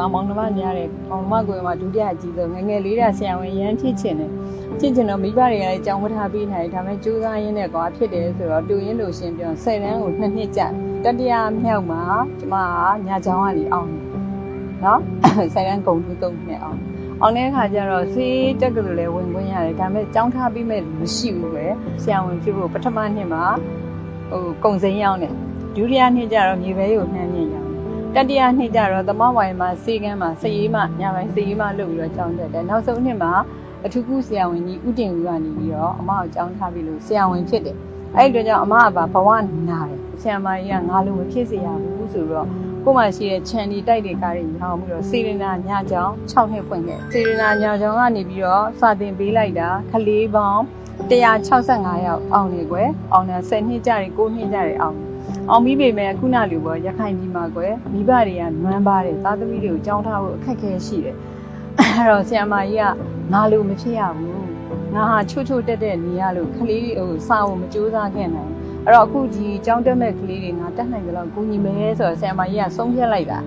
ကွာမောင်နှမများတယ်မောင်နှမကိုယ်မှာဒုတိယအကြီးဆုံးငယ်ငယ်လေးတည်းဆရာဝန်ရမ်းချစ်ချင်တယ်ချစ်ချင်တော့မိဘတွေကလည်းကြောင်းဝတ်ထားပေးနေတယ်ဒါပေမဲ့ကြိုးစားရင်းနဲ့ကွာဖြစ်တယ်ဆိုတော့တူရင်းလို့ရှင်းပြောဆယ်တန်းကိုနှစ်နှစ်ကြာတတိယမြောက်မှာကျမကညာချောင်းကနေအောင်တယ်နော်ဆယ်တန်းကုန်တူသုံးနှစ်အောင်အောင်တဲ့အခါကျတော့ဆေးတက်ကလေးလည်းဝင်ခွင့်ရတယ်ဒါပေမဲ့ကြောင်းထားပြီးမဲ့မရှိဘူးပဲဆရာဝန်ဖြစ်ဖို့ပထမနှစ်မှာဟိုကုံစိမ်းရောက်တယ်ဒုတိယနှစ်ကျတော့မြေပဲကိုနှမ်းမြင့်ရောက် တယ်တတိယနှစ်ကျတော့သမဝိုင်မှာစေကန်းမှာစည်ရီးမှညပိုင်းစည်ရီးမှလုပ်ပြီးတော့ကြောင်းတက်တယ်နောက်ဆုံးနှစ်မှာအထူးကုဆရာဝန်ကြီးဥတင်ဦးကနေပြီးတော့အမကိုကြောင်းထားပြီးလို့ဆရာဝန်ဖြစ်တယ်အဲ့ဒီတော့ကြောင့်အမကပါဘဝနာတယ်ဆရာမကြီးကငါလိုမဖြစ်စေရဘူးဆိုတော့ကိုမှရှိတဲ့ခြံဒီတိုက်တွေကားတွေရောင်းပြီးတော့စေရနာညကြောင်း6နှစ်ဖွင့်ခဲ့စေရနာညကြောင်းကနေပြီးတော့စာတင်ပေးလိုက်တာခလေးပေါင်း165ယောက်အောင်နေကွယ်အောင်တယ်10နှစ်ကြာတယ်9နှစ်ကြာတယ်အောင် အောင်ပြီးပေမဲ့ခုနလိုပေါ့ရခိုင်ပြည်မှာကွယ်မိဘတွေကနွမ်းပါတယ်သားသမီးတွေကိုကြောင်းထားဖို့အခက်အခဲရှိတယ်အဲ့တော့ဆရာမကြီးကငါလိုမဖြစ်ရဘူးငါဟာချွတ်ချွတ်တက်တက်နေရလို့ကလေးဟိုစာဖို့မကြိုးစားခဲ့နိုင်အဲ့တော့အခုဒီကြောင်းတက်မဲ့ကလေးတွေငါတက်နိုင်ကြလို့ကိုညီမဲဆိုတော့ဆရာမကြီးကဆုံးဖြတ်လိုက်တာ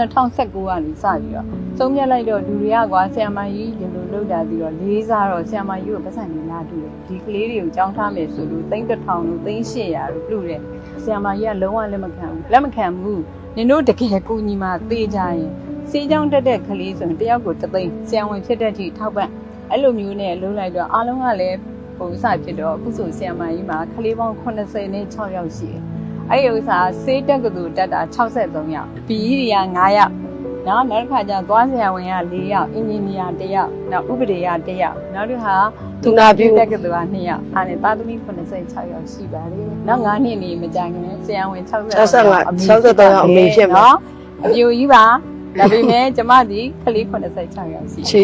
2019ကနေစပြီးတော့ဆုံးဖြတ်လိုက်တော့လူတွေကကွာဆရာမကြီးဒီလိုလုပ်တာပြီးတော့လေးစားတော့ဆရာမကြီးကိုပတ်စံနေလာတူတယ်ဒီကလေးတွေကိုကြောင်းထားမယ်ဆိုလို့3000လို့3800လို့ပြုတယ်ဆရာမကြီးကလုံးဝလက်မခံဘူးလက်မခံဘူးနင်တို့တကယ်ကိုညီမသေးကြရင်စေးချောင်းတက်တဲ့ကလေးဆိုရင်တယောက်ကိုတသိန်းဆရာဝန်ဖြစ်တဲ့အထိထောက်ပံ့အဲ့လိုမျိုးနဲ့လုံးလိုက်တော့အားလုံးကလည်းဟိုဥစားဖြစ်တော့အခုဆိုဆရာမကြီးမှာကလေးပေါင်း80နဲ့6ယောက်ရှိတယ် အဲ့ဒီဥစားစေးတက်ကတူတက်တာ63ယောက်ဘီကြီးတွေက9ယောက်နော်နောက်တစ်ခါကျသွားဆရာဝန်က4ယောက်အင်ဂျင်နီယာ1ယောက်နောက်ဥပဒေက1ယောက်နောက်တစ်ခါသူနာပြုတက်ကတူက2ယောက်အားနဲ့သားသမီး86ယောက်ရှိပါတယ်နောက်9နှစ်နေမကြခင်ဆရာဝန်60 65 63ရောက်အမေဖြစ်မှာနော်အပြူကြီးပါဒါပေမဲ့ကျမဒီကလေး86ယောက်ရှိရှိ